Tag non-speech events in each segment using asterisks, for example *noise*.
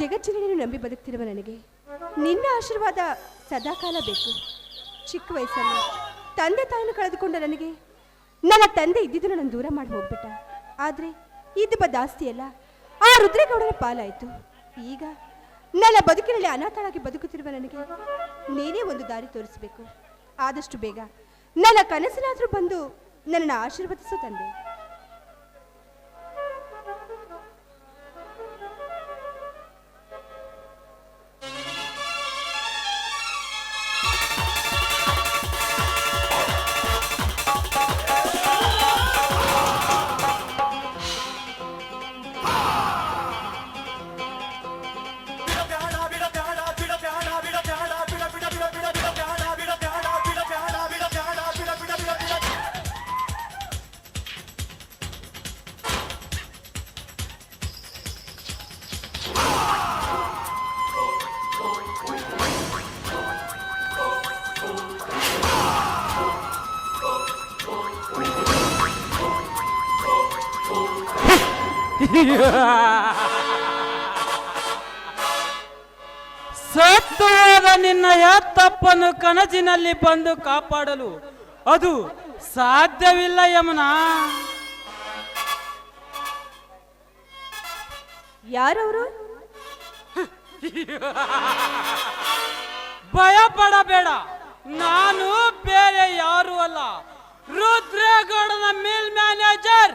ಜಗಜ್ಜನನಿಯನ್ನು ನಂಬಿ ಬದುಕ್ತಿರುವ ನನಗೆ ನಿನ್ನ ಆಶೀರ್ವಾದ ಸದಾಕಾಲ ಬೇಕು. ಚಿಕ್ಕ ವಯಸ್ಸಲ್ಲಿ ತಂದೆ ತಾಯಿಯನ್ನು ಕಳೆದುಕೊಂಡ ನನಗೆ ನನ್ನ ತಂದೆ ಇದ್ದಿದ್ದನ್ನು ನಾನು ದೂರ ಮಾಡಿ ಹೋಗ್ಬಿಟ್ಟ. ಆದರೆ ಇದು ಬ ದಾಸ್ತಿ ಅಲ್ಲ, ಆ ರುದ್ರೇಗೌಡರ ಪಾಲಾಯಿತು. ಈಗ ನನ್ನ ಬದುಕಿನಲ್ಲಿ ಅನಾಥಳಾಗಿ ಬದುಕುತ್ತಿರುವ ನನಗೆ ನೀನೇ ಒಂದು ದಾರಿ ತೋರಿಸಬೇಕು. ಆದಷ್ಟು ಬೇಗ ನನ್ನ ಕನಸಿನಾದರೂ ಬಂದು ನನ್ನನ್ನು ಆಶೀರ್ವದಿಸು ತಂದೆ. ಸತ್ತು ಹೋದ ನಿನ್ನ ತಪ್ಪನ್ನು ಕನಸಿನಲ್ಲಿ ಬಂದು ಕಾಪಾಡಲು ಅದು ಸಾಧ್ಯವಿಲ್ಲ ಯಮುನಾ. ಯಾರವರು? ಭಯ ಪಡಬೇಡ ನಾನು ಬೇರೆ ಯಾರು ಅಲ್ಲ. ರುದ್ರೇಗೌಡನ ಮೇಲ್ ಮ್ಯಾನೇಜರ್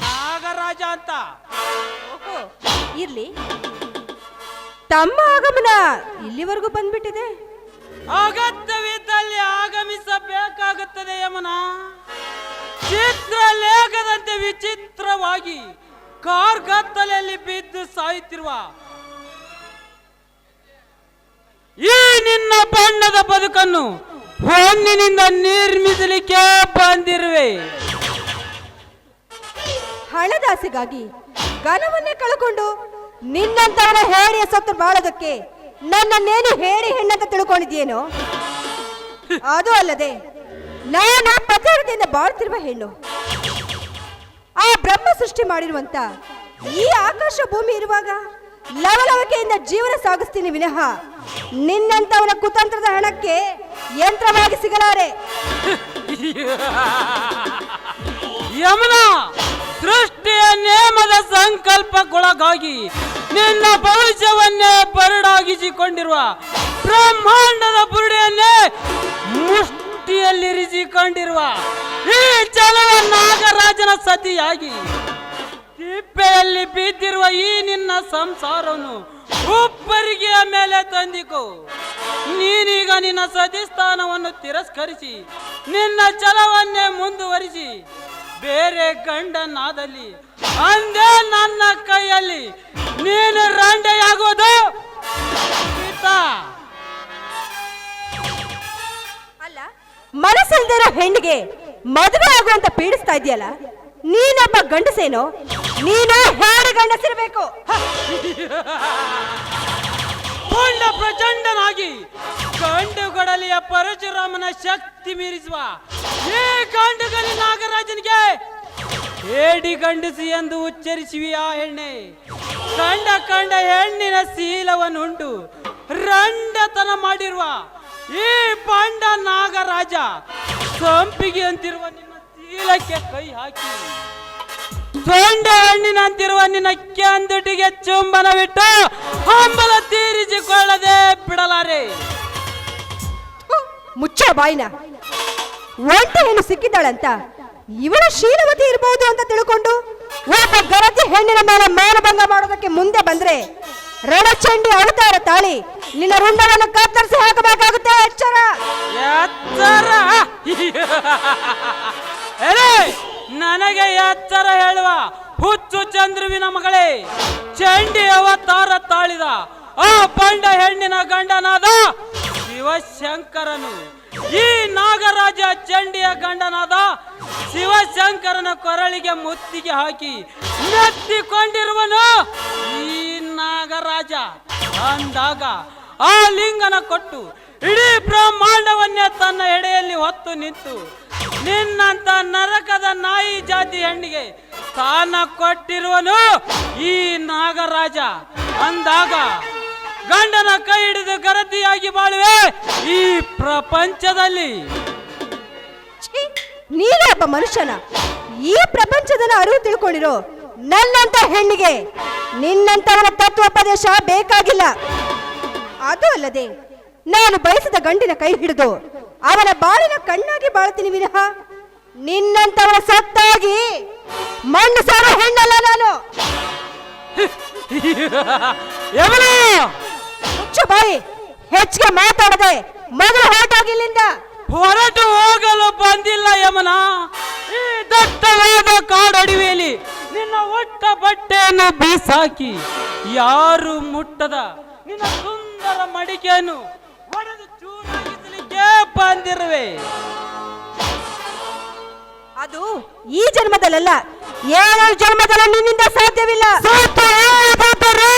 ನಾಗರಾಜ ಅಂತ. ಓಹೋ ಇರ್ಲಿ. ತಮ್ಮ ಆಗಮನ ಇಲ್ಲಿವರೆಗೂ ಬಂದ್ಬಿಟ್ಟಿದೆ. ಅಗತ್ಯವಿದ್ದಲ್ಲಿ ಆಗಮಿಸಬೇಕಾಗುತ್ತದೆ ಯಮನ. ಚಿತ್ರ ಲೇಖದಂತೆ ವಿಚಿತ್ರವಾಗಿ ಕಾರ್ಗತ್ತಲೆಯಲ್ಲಿ ಬಿದ್ದು ಸಾಯುತ್ತಿರುವ ಈ ನಿನ್ನ ಬಣ್ಣದ ಬದುಕನ್ನು ಹೊನ್ನಿನಿಂದ ನಿರ್ಮಿಸಲಿಕ್ಕೆ ಬಂದಿರುವೆ. ಹಣದಾಸೆಗಾಗಿ ಘನವನ್ನೇ ಕಳ್ಕೊಂಡು ನಿನ್ನಂತವನ ಹೇಳಿ ಸತ್ತು ಬಾಳೋದಕ್ಕೆ ನನ್ನನ್ನೇನು ಹೇಳಿ ಹೆಣ್ಣಂತ ತಿಳ್ಕೊಂಡಿದ್ಯೇನು ಅದು ಅಲ್ಲದೆ ನಾನು ಪ್ರಚಾರದಿಂದ ಬಾಳ್ತಿರುವ ಹೆಣ್ಣು. ಆ ಬ್ರಹ್ಮ ಸೃಷ್ಟಿ ಮಾಡಿರುವಂತ ಈ ಆಕಾಶ ಭೂಮಿ ಇರುವಾಗ ಲವಲವಿಕೆಯಿಂದ ಜೀವನ ಸಾಗಿಸ್ತೀನಿ ವಿನಃ ನಿನ್ನಂತವರ ಕುತಂತ್ರದ ಹಣಕ್ಕೆ ಯಂತ್ರವಾಗಿ ಸಿಗಲಾರೆ. ಯಮುನ! ಸೃಷ್ಟಿಯ ನೇಮದ ಸಂಕಲ್ಪಕ್ಕೊಳಗಾಗಿ ನಿನ್ನ ಭವಿಷ್ಯವನ್ನೇ ಪರಡಾಗಿಸಿಕೊಂಡಿರುವ ಬ್ರಹ್ಮಾಂಡದ ಬುರುಡೆಯನ್ನೇ ಮುಷ್ಟಿಯಲ್ಲಿರಿಸಿಕೊಂಡಿರುವ ಈ ಚಲವ ನಾಗರಾಜನ ಸತಿಯಾಗಿ ತಿಪ್ಪೆಯಲ್ಲಿ ಬಿದ್ದಿರುವ ಈ ನಿನ್ನ ಸಂಸಾರವನ್ನು ಉಪ್ಪರಿಗೆಯ ಮೇಲೆ ತಂದಿಕೋ. ನೀನೀಗ ನಿನ್ನ ಸತಿ ಸ್ಥಾನವನ್ನು ತಿರಸ್ಕರಿಸಿ ನಿನ್ನ ಛಲವನ್ನೇ ಮುಂದುವರಿಸಿ ಬೇರೆ ಗಂಡನಾದಲ್ಲಿ ಅಂದೇ ನನ್ನ ಕೈಯಲ್ಲಿ ನೀನು ರಂಡೆಯಾಗೋದು? ಸೀತಾ. ಅಲ್ಲ ಮನಸ್ಸಲ್ದಿರೋ ಹೆಣ್ಣಿಗೆ ಮದುವೆ ಆಗುವಂತ ಪೀಡಿಸ್ತಾ ಇದೆಯಲ್ಲ ನೀನೊಬ್ಬ ಗಂಡಸೇನೋ ನೀನು ಹೇಳಿ ಗಂಡಸಿರ್ಬೇಕು. ಪೂರ್ಣ ಪ್ರಚಂಡನಾಗಿ ಗಂಡುಗಡಲಿಯ ಪರಶುರಾಮನ ಶಕ್ತಿ ಮೀರಿಸುವ ಈ ಗಂಡುಗಲಿ ನಾಗರಾಜನಿಗೆ ಏಡಿ ಗಂಡಸಿ ಎಂದು ಉಚ್ಚರಿಸುವಿಯಾ ಹೆಣ್ಣೆ ಕಂಡ ಕಂಡ ಹೆಣ್ಣಿನ ಶೀಲವನ್ನುಂಟು ರಂಡತನ ಮಾಡಿರುವ ಈ ಪಂಡ ನಾಗರಾಜ ಸಂಪಿಗೆ ಅಂತಿರುವ ನಿನ್ನ ಶೀಲಕ್ಕೆ ಕೈ ಹಾಕಿ. ಸೊಂಡ ಹಣ್ಣಿನಂತಿರುವ ನಿನ್ನ ಕೆಂದುಟಿಗೆ ಚುಂಬನವಿಟ್ಟು ಹಂಬಲ ತೀರಿಸಿಕೊಳ್ಳದೆ ಬಿಡಲಾರೆ. ಮುಚ್ಚೋ ಬಾಯಿನ. ಒಂಟ ಹೆಣ್ಣು ಸಿಕ್ಕಿದ್ದಾಳಂತ. ಇವಳ ಶೀಲವತಿ ಇರಬಹುದು ಅಂತ ತಿಳ್ಕೊಂಡು ಒಬ್ಬ ಗರತಿ ಹೆಣ್ಣಿನ ಮೇಲೆ ಮಾನಭಂಗ ಮಾಡೋದಕ್ಕೆ ಮುಂದೆ ಬಂದ್ರೆ ರಣಚಂಡಿ ಅವತಾರ ತಾಳಿ ನಿನ್ನ ರುಂಡವನ್ನು ಕತ್ತರಿಸಿ ಹಾಕಬೇಕಾಗುತ್ತೆ ಎಚ್ಚರ ಎತ್ತರ. ನನಗೆ ಎತ್ತರ ಹೇಳುವ ಹುಚ್ಚು ಚಂದ್ರುವಿನ ಮಗಳೇ, ಚಂಡಿ ಅವತಾರ ತಾಳಿದ ಆ ಪಂಡ ಹೆಣ್ಣಿನ ಗಂಡನಾದ ಶಿವಶಂಕರನು. ಈ ನಾಗರಾಜ ಚಂಡಿಯ ಗಂಡನಾದ ಶಿವಶಂಕರನ ಕೊರಳಿಗೆ ಮುತ್ತಿಗೆ ಹಾಕಿ ನೆತ್ತಿಕೊಂಡಿರುವನು ಈ ನಾಗರಾಜ. ಅಂದಾಗ ಆ ಲಿಂಗನ ಕೊಟ್ಟು ಇಡೀ ಬ್ರಹ್ಮಾಂಡವನ್ನೇ ತನ್ನ ಎಡೆಯಲ್ಲಿ ಹೊತ್ತು ನಿಂತು ನಿನ್ನಂತ ನರಕದ ನಾಯಿ ಜಾತಿ ಹೆಣ್ಣಿಗೆ ಸ್ಥಾನ ಕೊಟ್ಟಿರುವನು ಈ ನಾಗರಾಜ. ಅಂದಾಗ ಗಂಡನ ಕೈ ಹಿಡಿದು ಗರತಿಯಾಗಿ ಬಾಳುವೆ ಈ ಪ್ರಪಂಚದಲ್ಲಿ. ನೀನೇ ಒಬ್ಬ ಮನುಷ್ಯನ. ಈ ಪ್ರಪಂಚದನ ಅರಿವು ತಿಳ್ಕೊಂಡಿರೋ ನನ್ನಂತ ಹೆಣ್ಣಿಗೆ ನಿನ್ನಂತವರ ತತ್ವೋಪದೇಶ ಬೇಕಾಗಿಲ್ಲ. ಅದು ಅಲ್ಲದೆ ನಾನು ಬಯಸಿದ ಗಂಡಿನ ಕೈ ಹಿಡಿದು ಅವನ ಬಾಳಿನ ಕಣ್ಣಾಗಿ ಬಾಳ್ತೀನಿ ವಿನಃ ನಿನ್ನಂತವರ ಸತ್ತಾಗಿ ಮಣ್ಣು ಸಾರ ಹೆಣ್ಣಲ್ಲ ನಾನು. *laughs* ಬಾಯಿ ಹೆಚ್ಚಿಗೆ ಮಾತಾಡದೆ ಮೊದಲು ಹೊರಟೋಗಿಲ್ಲಿಂದ ಹೊರಟು ಹೋಗಲು ಬಂದಿಲ್ಲ ಯಮನ. ಈ ದಟ್ಟವಾದ ಕಾಡಡಿವೆಯಲ್ಲಿ ನಿನ್ನ ಒಟ್ಟ ಬಟ್ಟೆಯನ್ನು ಬೀಸಾಕಿ ಯಾರು ಮುಟ್ಟದ? ನಿನ್ನ ಸುಂದರ ಮಡಿಕೆಯನ್ನು ಒಡೆದು ಚೂರಾಗಿಸಲಿಕ್ಕೆ ಬಂದಿರುವೆ. ಅದು ಈ ಜನ್ಮದಲ್ಲಲ್ಲ ಏಳು ಜನ್ಮದಲ್ಲ ನಿನ್ನಿಂದ ಸಾಧ್ಯವಿಲ್ಲ. ಸಾಧ್ಯವೇ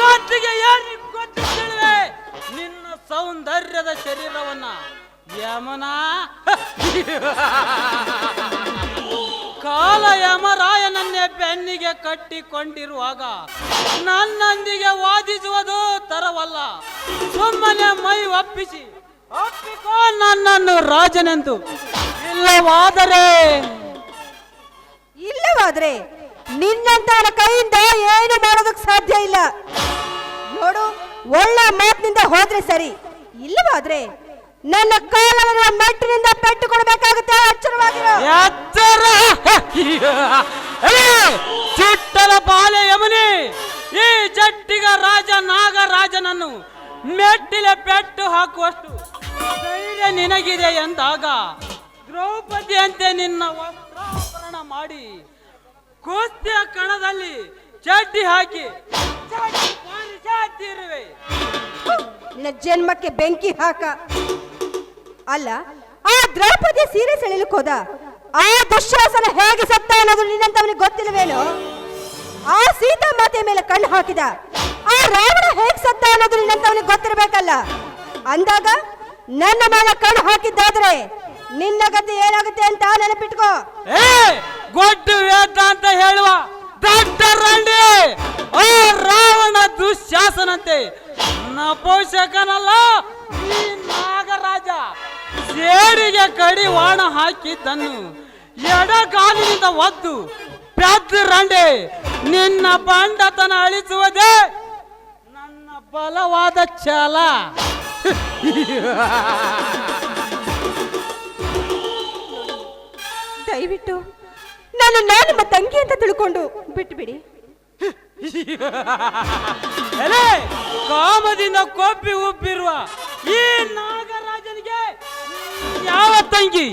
ಗೊತ್ತಿಗೆ ಗೊತ್ತಿರುವೆ ನಿನ್ನ ಸೌಂದರ್ಯದ ಶರೀರವನ್ನ ಯಮನ. ಕಾಲ ಯಮರಾಯನನ್ನೇ ಬೆನ್ನಿಗೆ ಕಟ್ಟಿಕೊಂಡಿರುವಾಗ ನನ್ನೊಂದಿಗೆ ವಾದಿಸುವುದು ತರವಲ್ಲ. ಸುಮ್ಮನೆ ಮೈ ಒಪ್ಪಿಸಿ. ಒಪ್ಪಿಕೋ ನನ್ನನ್ನು ರಾಜನೆಂದು. ಇಲ್ಲವಾದರೆ. ಇಲ್ಲವಾದ್ರೆ ನಿನ್ನಂತ ಕೈಯಿಂದ ಏನು ಮಾಡೋದಕ್ಕೆ ಸಾಧ್ಯ ಇಲ್ಲ. ನೋಡು ಒಳ್ಳೆ ಮಾತಿನಿಂದ ಹೋದ್ರೆ ಸರಿ. ಇಲ್ಲವಾದ್ರೆ ನನ್ನ ಕಾಲವನ್ನು ಮೆಟ್ಟಿನಿಂದ ಪೆಟ್ಟು ಕೊಡಬೇಕಾಗುತ್ತೆ ಎಚ್ಚರವಾಗಿರೋ ಎಚ್ಚರ ಚುಟ್ಟಲ ಬಾಲೆ ಯಮುನಿ, ಈ ಜಟ್ಟಿಗ ರಾಜ ನಾಗರಾಜನನ್ನು ಮೆಟ್ಟಿಲೆ ಪೆಟ್ಟು ಹಾಕುವಷ್ಟು ಧೈರ್ಯ ನಿನಗಿದೆ ಎಂದಾಗ ದ್ರೌಪದಿಯಂತೆ ನಿನ್ನ ವಸ್ತ್ರಾಪರಣ ಮಾಡಿ, ಕುಸ್ತಿಯ ಕಣದಲ್ಲಿ ಚಡ್ಡಿ ಹಾಕಿ. ಬಾರಿಸಾತಿರುವೆ. ನಿನ್ನ ಜನ್ಮಕ್ಕೆ ಬೆಂಕಿ ಹಾಕ. ಅಲ್ಲ ಆ ದ್ರೌಪದಿ ಸೀರೆ ಸೆಳಿಲಿಕ್ಕೆ ಹೋದ. ಆ ದುಶ್ಯಾಸನ ಹೇಗೆ ಸತ್ತ ಅನ್ನೋದು ನಿನ್ನಂತವನಿಗೆ ಗೊತ್ತಿಲ್ಲವೇನೋ? ಆ ಸೀತಾ ಮಾತೆಯ ಮೇಲೆ ಕಣ್ಣು ಹಾಕಿದ. ಆ ರಾವಣ ಹೇಗೆ ಸತ್ತ ಅನ್ನೋದು ನಿನ್ನಂತವನಿಗೆ ಗೊತ್ತಿರಬೇಕಲ್ಲ. ಅಂದಾಗ ನನ್ನ ಮೇಲೆ ಕಣ್ಣು ಹಾಕಿದ್ದಾದ್ರೆ ನಿನ್ನ ಗತಿ ಏನಾಗುತ್ತೆ ಅಂತ ನೆನಪಿಟ್ಕೋ. ಏ ಗೊಡ್ಡು ವೇದ ಅಂತ ಹೇಳುವ. ದೊಡ್ಡ ರಂಡಿ ಓ, ರಾವಣ ದುಶ್ಯಾಸನಂತೆ ನಪೋಷಕನಲ್ಲ, ಈ ನಾಗರಾಜ! ಸೇಡಿಗೆ ಕಡಿವಾಣ ಹಾಕಿದ್ದನ್ನು ಎಡಗಾಲಿನಿಂದ ಒದ್ದು ಪೆದ್ದು ರಂಡೆ! ನಿನ್ನ ಬಂಡತನ ಅಳಿಸುವುದೇ ನನ್ನ ಬಲವಾದ ಛಲ! ದಯವಿಟ್ಟು ನಾನು ನಾನು ನಿಮ್ಮ ತಂಗಿ ಅಂತ ತಿಳ್ಕೊಂಡು ಬಿಟ್ಬಿಡಿ. *laughs* ಎಲೆ ಕಾಮದಿಂದ ಕೊಬ್ಬಿ ಉಬ್ಬಿರುವ ಈ ನಾಗರಾಜನಿಗೆ ಯಾವ ತಂಗಿ?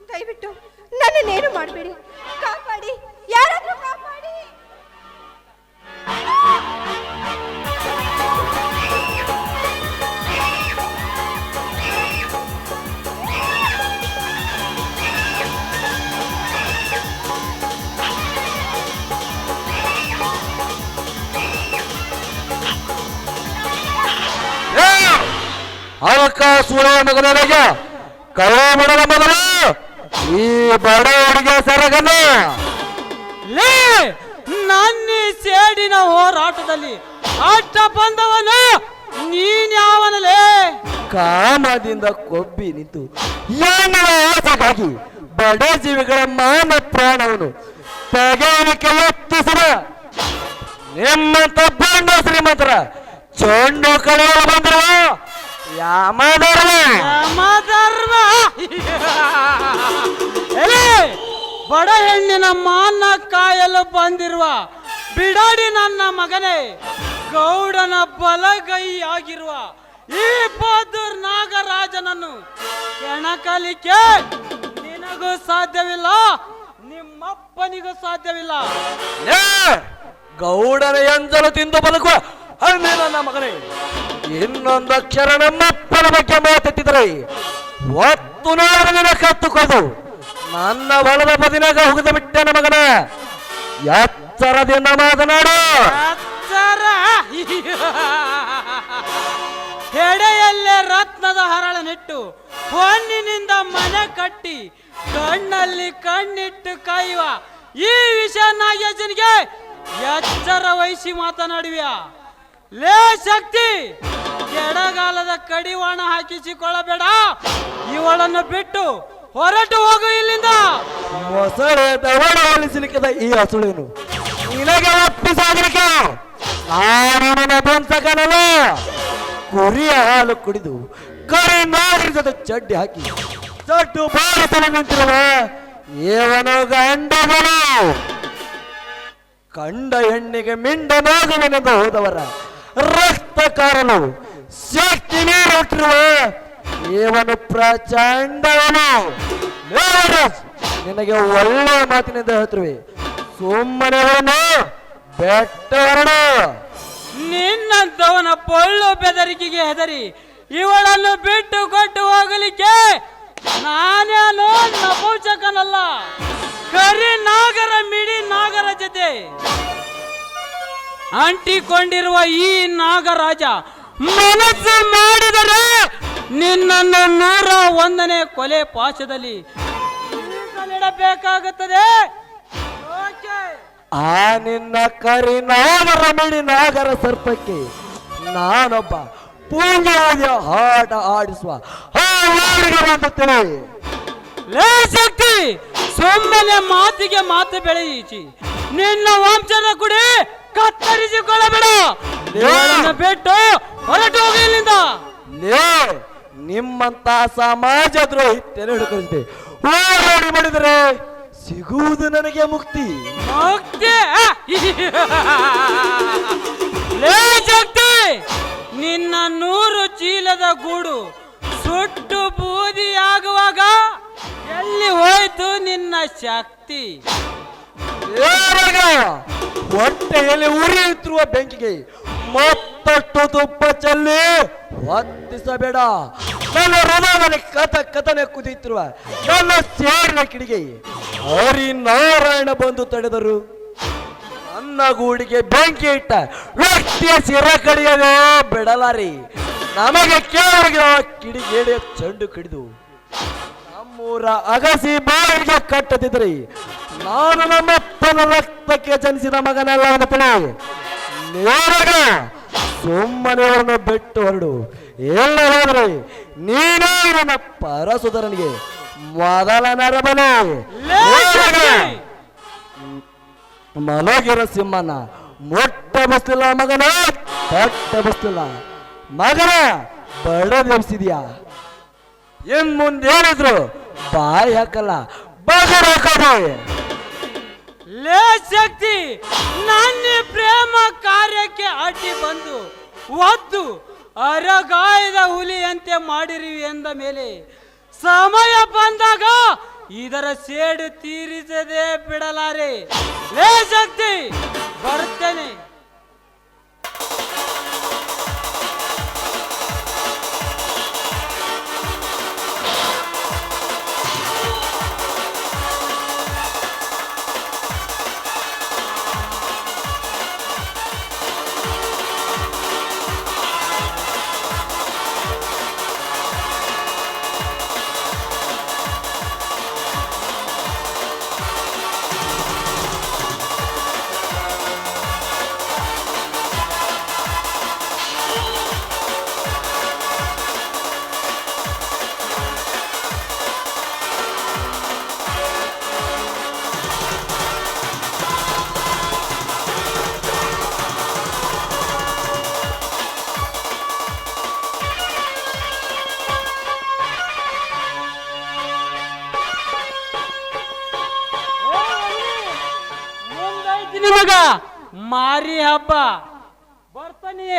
ದಯವಿಟ್ಟು ನನ್ನನ್ನೇನು ಮಾಡಬೇಡಿ? ಕಾಪಾಡಿ. ಯಾರಾದ್ರೂ ಅವಕಾಶ ಮಗನಿಗೆ ಕರೆ ಮಾಡಲ ಮೊದಲು ಈ ಬಡ ಹುಡುಗ ಸರಗನ ಲೇ ನನ್ನ ಸೇಡಿನ ಹೋರಾಟದಲ್ಲಿ ಅಷ್ಟ ಬಂದವನು ನೀನ್ಯಾವನಲೇ? ಕಾಮದಿಂದ ಕೊಬ್ಬಿ ನಿಂತು ಏನುವ ಆಸೆಗಾಗಿ ಬಡ ಜೀವಿಗಳ ಮಾನ ಪ್ರಾಣವನ್ನು ತೆಗೆಯಲಿಕ್ಕೆ ಯತ್ನಿಸಿದ ನಿಮ್ಮಂತ ಬಂಡ ಶ್ರೀಮಂತರ ಚೆಂಡು ಕಳೆಯಲು ಬಂದರು ಯಾಮಧರ್ಮ ಯಮಧರ್ಮ ಎಲೆ ಬಡ ಹೆಣ್ಣಿನ ಮಾನ ಕಾಯಲು ಬಂದಿರುವ ಬಿಡಾಡಿ ನನ್ನ ಮಗನೇ ಗೌಡನ ಬಲಗೈಯಾಗಿರುವ ಈ ಬಹದ್ದೂರ್ ನಾಗರಾಜನನ್ನು ಕೆಣಕಲಿಕೆ ನಿನಗೂ ಸಾಧ್ಯವಿಲ್ಲ ನಿಮ್ಮಪ್ಪನಿಗೂ ಸಾಧ್ಯವಿಲ್ಲ. ಏ, ಗೌಡನ ಎಂಜಲು ತಿಂದು ಬದುಕುವ ನನ್ನ ಮಗನೇ ಇನ್ನೊಂದು ಅಕ್ಷರ ನಮ್ಮಪ್ಪನ ಬಗ್ಗೆ ಮಾತಾಡ್ತಿದ್ರೆ ಒತ್ತು ನಾಡಿನ ಕತ್ತುಕೊಂಡು ನನ್ನ ಹೊಲದ ಬದಿನಾಗ ಹೋಗದ ಬಿಟ್ಟನ ಮಗನ. ಎಚ್ಚರದಿಂದ ಮಾತನಾಡು. ಎಚ್ಚರ. ಹೆಡೆಯಲ್ಲೇ ರತ್ನದ ಹರಳನಿಟ್ಟು ಹೊನ್ನಿನಿಂದ ಮನೆ ಕಟ್ಟಿ ಕಣ್ಣಲ್ಲಿ ಕಣ್ಣಿಟ್ಟು ಕಾಯುವ ಈ ವಿಷಯ ನಾಗೇಶನಿಗೆ ಎಚ್ಚರ ವಹಿಸಿ ಮಾತನಾಡುವಿಯ? ಲೇ ಶಕ್ತಿ, ಎಡಗಾಲದ ಕಡಿವಾಣ ಹಾಕಿಸಿಕೊಳ್ಳಬೇಡ. ಇವಳನ್ನು ಬಿಟ್ಟು ಹೊರಟು ಹೋಗು ಇಲ್ಲಿಂದ. ಮೊಸಳೆ ಈ ಹಸುಳೇನು? ನಿನಗೆ ಒಪ್ಪಿಸಾಗಲಿಕ್ಕೆ? ನಾನು ಕುರಿಯ ಹಾಲು ಕುಡಿದು ಕರಿ ನಾರಿನ ಜೊತೆ ಚಡ್ಡಿ ಹಾಕಿ ಚಡ್ಡು ಬಾರಿಸಲು ನಿಂತಿರುವ. ಏವನೋ ಗಂಡಗಳು ಕಂಡ ಹೆಣ್ಣಿಗೆ ಮಿಂಡನಾಗುವೆನೆಂದು ಹೋದವರ ರಕ್ತ ಕಾರಲು ಶಕ್ತಿ ನೀಡುತ್ತಿರುವ ಇವನು ಪ್ರಚಂಡವನು ನಿನಗೆ ಒಳ್ಳೆಯ ಮಾತಿನಿಂದ ಹೇಳ್ತಿರುವೆ ಸುಮ್ಮನೆ ಅವನು ಬೆಟ್ಟ ಹೊರಡು ನಿನ್ನಂತವನ ಪೊಳ್ಳು ಬೆದರಿಕೆಗೆ ಹೆದರಿ, ಇವಳನ್ನು ಬಿಟ್ಟು ಕೊಟ್ಟು ಹೋಗಲಿಕ್ಕೆ ನಾನೇನು ನಪೂಚಕನಲ್ಲ ಕರಿ ನಾಗರ, ಮಿಡಿ ನಾಗರ ಜೊತೆ. ಅಂಟಿಕೊಂಡಿರುವ ಈ ನಾಗರಾಜ ಮನಸ್ಸು ಮಾಡಿದರೆ ನಿನ್ನನ್ನು ನೂರ ಒಂದನೇ ಕೊಲೆ ಪಾಶದಲ್ಲಿ ಇಡಬೇಕಾಗುತ್ತದೆ ಆ ನಿನ್ನ ಕರಿ ನಾಗರ ಮಿಡಿ ನಾಗರ ಸರ್ಪಕ್ಕೆ ನಾನೊಬ್ಬ ಪೂಜೆಯ ಆಟ ಆಡಿಸುವ ಲೇ ಶಕ್ತಿ ಸುಮ್ಮನೆ ಮಾತಿಗೆ ಮಾತು ಬೆಳೆಯಿಸಿ ನಿನ್ನ ವಂಶನ ಕುಡಿ. ಕತ್ತರಿಸಿಕೊಳ್ಳಬೇಡ ಇವಳನ್ನು ಬಿಟ್ಟು ಹೊರಟು ಹೋಗಿ ಇಲ್ಲಿಂದ ಲೇ ನಿಮ್ಮಂತ ಸಮಾಜ ದ್ರೋಹಿ ತೆರೆ ಹಿಡ್ಕೊಳ್ತೆ ಓಡಾಡಿ ಮಾಡಿದರೆ ಸಿಗುವುದು ನನಗೆ ಮುಕ್ತಿ ಮುಕ್ತಿ ಲೇ ಶಕ್ತಿ ನಿನ್ನ ನೂರು ಚೀಲದ ಗೂಡು ಸುಟ್ಟು ಬೂದಿಯಾಗುವಾಗ ಎಲ್ಲಿ ಹೋಯ್ತು ನಿನ್ನ ಶಕ್ತಿ ಹೊಟ್ಟೆಯಲ್ಲಿ ಉರಿಯುತ್ತಿರುವ ಬೆಂಕಿಗೆ ಮತ್ತಷ್ಟು ತುಪ್ಪ ಚೆಲ್ಲಿ ಹೊತ್ತಿಸಬೇಡ. ನನ್ನ ಹೃದಯದಲ್ಲಿ ಕಥ ಕಥನೆ ಕುದಿಯುತ್ತಿರುವ ನನ್ನ ಸೇರಿನ ಕಿಡಿಗೆ ಹರಿ ನಾರಾಯಣ ಬಂದು ತಡೆದರು. ನನ್ನ ಗೂಡಿಗೆ ಬೆಂಕಿ ಇಟ್ಟ ವ್ಯಕ್ತಿಯ ಸಿರ ಕಡಿಯದೆ ಬಿಡಲಾರಿ. ನಮಗೆ ಕೇಳಿದ ಕಿಡಿಗೇಡಿಯ ಚೆಂಡು ಕಡಿದು ನಮ್ಮೂರ ಅಗಸಿ ಬಾಯಿಗೆ ಕಟ್ಟದಿದ್ರಿ. ನಾನು ನಮ್ಮಪ್ಪನ ರಕ್ತಕ್ಕೆ ಜನಿಸಿದ ಮಗನಲ್ಲ ಅನ್ನತನೆ ನೇರಗ ಸುಮ್ಮನೆ ಅವರನ್ನು ಬಿಟ್ಟು ಹೊರಡು. ಎಲ್ಲ ಹೋದ್ರಿ ನೀನೇ ನನ್ನ ಪರಸುಧರನಿಗೆ ಮೊದಲ ಶಕ್ತಿ ಮಲಗಿರ ಸಿಂಹನ ಮೊಟ್ಟ ಬಸ್ತಿಲ್ಲ ಮಗನ, ಕಟ್ಟ ಬಸ್ತಿಲ್ಲ ಮಗನ ಬಡದೆಬ್ಸಿದ್ಯಾ ಇನ್ ಮುಂದೆ ಏನಿದ್ರು ಬಾಯಿ ಹಾಕಲ್ಲ ಬಗರ್ ಹಾಕೋದು ಲೇ ಶಕ್ತಿ ನನ್ನ ಪ್ರೇಮ ಕಾರ್ಯಕ್ಕೆ ಅಡ್ಡಿ ಬಂದು ಒದ್ದು ಅರಗಾಯದ ಹುಲಿಯಂತೆ ಮಾಡಿರಿ ಎಂದ ಮೇಲೆ ಸಮಯ ಬಂದಾಗ ಇದರ ಸೇಡು ತೀರಿಸದೆ ಬಿಡಲಾರೆ. ಲೇ ಶಕ್ತಿ ಬರ್ತೇನೆ. ನಿಮಗ ಮಾರಿ ಹಬ್ಬ. ಬರ್ತಾನೆ.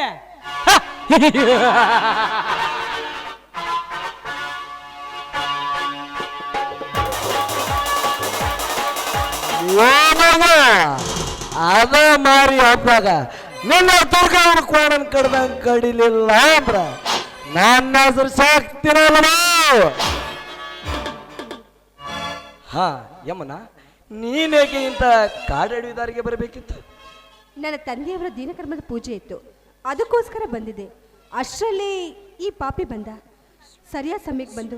ಅದ ಮಾರಿ ಹಬ್ಬಾಗ. ನಿನ್ನ ದುರ್ಗವನ ಕೋಣನ್ ಕಡ್ದಂಗ್ ಕಡಿಲಿಲ್ಲ ಅಂದ್ರ ನನ್ನ ಹೆಸರು ಶಕ್ತಿನಲ್ಲ ಹಾ ಯಮನ. ನೀನೇಗೆ ಇಂಥ ಕಾಡಾಡುವುದಾರಿಗೆ ಬರಬೇಕಿತ್ತು? ನನ್ನ ತಂದೆಯವರ ದಿನಕರ್ಮದ ಪೂಜೆ ಇತ್ತು. ಅದಕ್ಕೋಸ್ಕರ ಬಂದಿದೆ ಅಷ್ಟರಲ್ಲಿ ಈ ಪಾಪಿ ಬಂದ. ಸರಿಯಾದ ಸಮಯಕ್ಕೆ ಬಂದು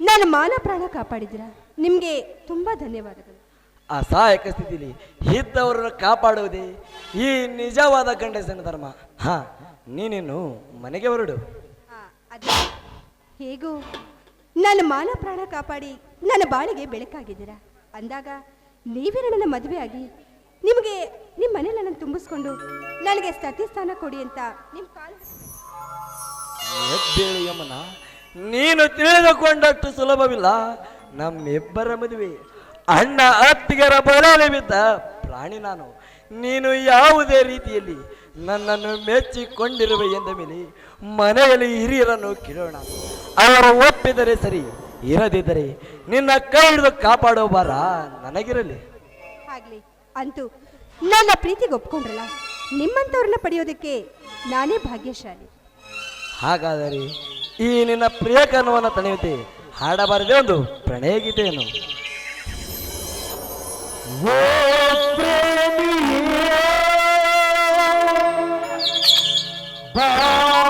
ನನ್ನ ಮಾನ ಪ್ರಾಣ ಕಾಪಾಡಿದ್ದೀರಾ? ನಿಮಗೆ ತುಂಬ ಧನ್ಯವಾದಗಳು. ಅಸಹಾಯಕ ಸ್ಥಿತಿಲಿ ಇದ್ದವರನ್ನು ಕಾಪಾಡುವುದೇ ಈ ನಿಜವಾದ ಗಂಡಸನ ಧರ್ಮ. ಹಾ ನೀನೇನು ಮನೆಗೆ ಹೊರಡು. ಆ, ಅದೇ. ಹೇಗೂ ನನ್ನ ಮಾನ ಪ್ರಾಣ ಕಾಪಾಡಿ ನನ್ನ ಬಾಳಿಗೆ ಬೆಳಕಾಗಿದ್ದೀರಾ? ಅಂದಾಗ ನೀವೇ ನನ್ನ ಮದುವೆ ಆಗಿ ನಿಮಗೆ ನಿಮ್ಮ ಮನೇಲಿ ನನ್ನ ತುಂಬಿಸ್ಕೊಂಡು ನನಗೆ ಸತಿ ಸ್ಥಾನ ಕೊಡಿ ಅಂತ ನಿಮ್ಮ ಕಾಲ ಯಮನ? ನೀನು ತಿಳಿದುಕೊಂಡಷ್ಟು ಸುಲಭವಿಲ್ಲ. ನಮ್ಮಿಬ್ಬರ ಮದುವೆ ಅಣ್ಣ ಅತ್ತಿಗರ ಬಲೆಯಲ್ಲಿ ಬಿದ್ದ ಪ್ರಾಣಿ ನಾನು. ನೀನು ಯಾವುದೇ ರೀತಿಯಲ್ಲಿ ನನ್ನನ್ನು ಮೆಚ್ಚಿಕೊಂಡಿರುವೆ ಎಂದ ಮೇಲೆ ಮನೆಯಲ್ಲಿ ಹಿರಿಯರನ್ನು ಕೇಳೋಣ. ಅವರು ಒಪ್ಪಿದರೆ ಸರಿ. ಇರದಿದ್ದರೆ ನಿನ್ನ ಕೈ ಹಿಡಿದು ಕಾಪಾಡೋ ಬಾರ ನನಗಿರಲಿ. ಆಗ್ಲಿ. ಅಂತೂ ನನ್ನ ಪ್ರೀತಿಗೆ ಒಪ್ಕೊಂಡ್ರಲ್ಲ ನಿಮ್ಮಂಥವ್ರನ್ನ ಪಡೆಯೋದಕ್ಕೆ ನಾನೇ ಭಾಗ್ಯಶಾಲಿ. ಹಾಗಾದರೆ ಈ ನಿನ್ನ ಪ್ರಿಯಕನವನ್ನು ತಣಿಯುತ್ತೆ ಹಾಡಬಾರದೆ ಒಂದು ಪ್ರಣಯ ಗೀತೆಯನ್ನು ಆ